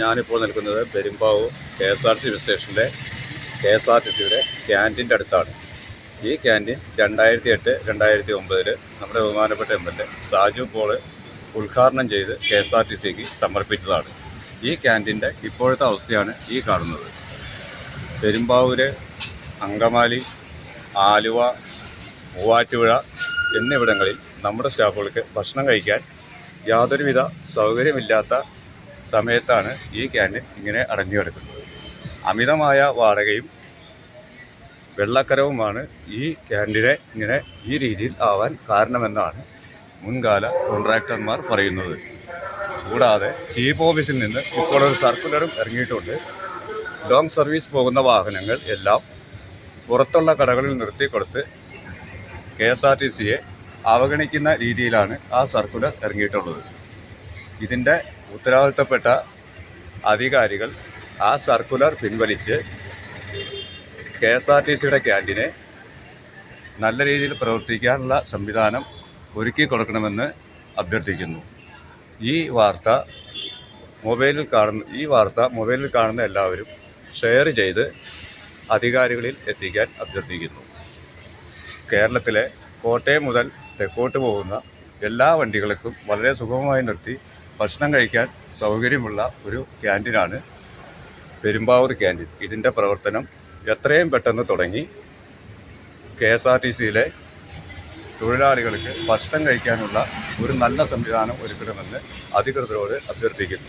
ഞാനിപ്പോൾ നിൽക്കുന്നത് Perumbavoor K S R T C സ്റ്റേഷനിലെ കെ എസ് ആർ ടി സിയുടെ ക്യാന്റീന്റെ അടുത്താണ്. ഈ ക്യാന്റീൻ രണ്ടായിരത്തി എട്ട് രണ്ടായിരത്തി ഒമ്പതിൽ നമ്മുടെ ബഹുമാനപ്പെട്ട M L A Saju Paul ഉദ്ഘാടനം ചെയ്ത് കെ എസ് ആർ ടി സിക്ക് സമർപ്പിച്ചതാണ്. ഈ ക്യാന്റീന്റെ ഇപ്പോഴത്തെ അവസ്ഥയാണ് ഈ കാണുന്നത്. പെരുമ്പാവൂര് അങ്കമാലി ആലുവ മൂവാറ്റുപുഴ എന്നിവിടങ്ങളിൽ നമ്മുടെ സ്റ്റാഫുകൾക്ക് ഭക്ഷണം കഴിക്കാൻ യാതൊരുവിധ സൗകര്യമില്ലാത്ത സമയത്താണ് ഈ ക്യാന്റീൻ ഇങ്ങനെ അടഞ്ഞു കിടക്കുന്നത് അമിതമായ വാടകയും വെള്ളക്കരവുമാണ് ഈ ക്യാന്റീനെ ഇങ്ങനെ ഈ രീതിയിൽ ആവാൻ കാരണമെന്നാണ് മുൻകാല കോൺട്രാക്ടർമാർ പറയുന്നത്. കൂടാതെ ചീഫ് ഓഫീസിൽ നിന്ന് ഒരു സർക്കുലറും ഇറങ്ങിയിട്ടുണ്ട്. ലോങ് സർവീസ് പോകുന്ന വാഹനങ്ങൾ എല്ലാം പുറത്തുള്ള കടകളിൽ നിർത്തിക്കൊടുത്ത് കെ എസ് ആർ ടി സിയെ അവഗണിക്കുന്ന രീതിയിലാണ് ആ സർക്കുലർ ഇറങ്ങിയിട്ടുള്ളത്. ഇതിന്റെ ഉത്തരവാദിത്തപ്പെട്ട അധികാരികൾ ആ സർക്കുലർ പിൻവലിച്ച് കെ എസ് ആർ ടി സിയുടെ ക്യാന്റീനെ നല്ല രീതിയിൽ പ്രവർത്തിക്കാനുള്ള സംവിധാനം ഒരുക്കി കൊടുക്കണമെന്ന് അഭ്യർത്ഥിക്കുന്നു. ഈ വാർത്ത മൊബൈലിൽ കാണുന്ന ഈ വാർത്ത മൊബൈലിൽ കാണുന്ന എല്ലാവരും ഷെയർ ചെയ്ത് അധികാരികളിൽ എത്തിക്കാൻ അഭ്യർത്ഥിക്കുന്നു. കേരളത്തിലെ കോട്ടയം മുതൽ തെക്കോട്ട് പോകുന്ന എല്ലാ വണ്ടികൾക്കും വളരെ സുഗമമായി നിർത്തി ഭക്ഷണം കഴിക്കാൻ സൗകര്യമുള്ള ഒരു ക്യാന്റീനാണ് പെരുമ്പാവൂർ ക്യാന്റീൻ. ഇതിന്റെ പ്രവർത്തനം എത്രയും പെട്ടെന്ന് തുടങ്ങി. കെ എസ് ആർ ടി സിയിലെ തൊഴിലാളികൾക്ക് ഭക്ഷണം കഴിക്കാനുള്ള ഒരു നല്ല സംവിധാനം ഒരുക്കണമെന്ന് അധികൃതരോട് അഭ്യർത്ഥിക്കുന്നു.